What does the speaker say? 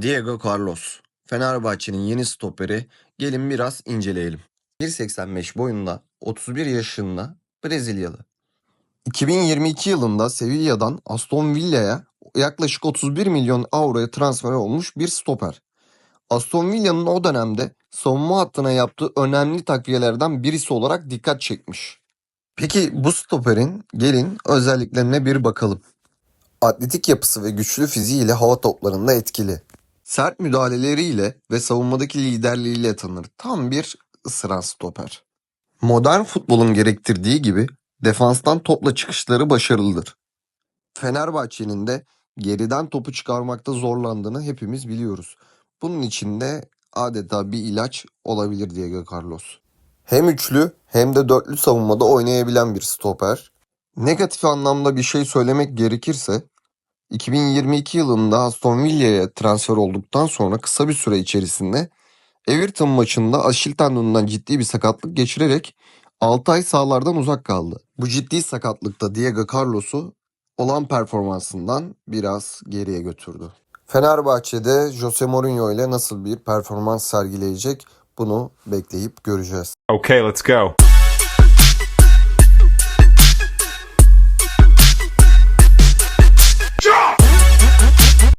Diego Carlos, Fenerbahçe'nin yeni stoperi. Gelin biraz inceleyelim. 1.85 boyunda, 31 yaşında Brezilyalı. 2022 yılında Sevilla'dan Aston Villa'ya yaklaşık 31 milyon avroya transfer olmuş bir stoper. Aston Villa'nın o dönemde savunma hattına yaptığı önemli takviyelerden birisi olarak dikkat çekmiş. Peki bu stoperin gelin özelliklerine bir bakalım. Atletik yapısı ve güçlü fiziğiyle hava toplarında etkili. Sert müdahaleleriyle ve savunmadaki liderliğiyle tanınır. Tam bir ısıran stoper. Modern futbolun gerektirdiği gibi defanstan topla çıkışları başarılıdır. Fenerbahçe'nin de geriden topu çıkarmakta zorlandığını hepimiz biliyoruz. Bunun için de adeta bir ilaç olabilir Diego Carlos. Hem üçlü hem de dörtlü savunmada oynayabilen bir stoper. Negatif anlamda bir şey söylemek gerekirse 2022 yılında Aston Villa'ya transfer olduktan sonra kısa bir süre içerisinde Everton maçında Aşil tendonundan ciddi bir sakatlık geçirerek 6 ay sahalardan uzak kaldı. Bu ciddi sakatlıkta Diego Carlos'u olan performansından biraz geriye götürdü. Fenerbahçe'de Jose Mourinho ile nasıl bir performans sergileyecek bunu bekleyip göreceğiz. Okay, let's go.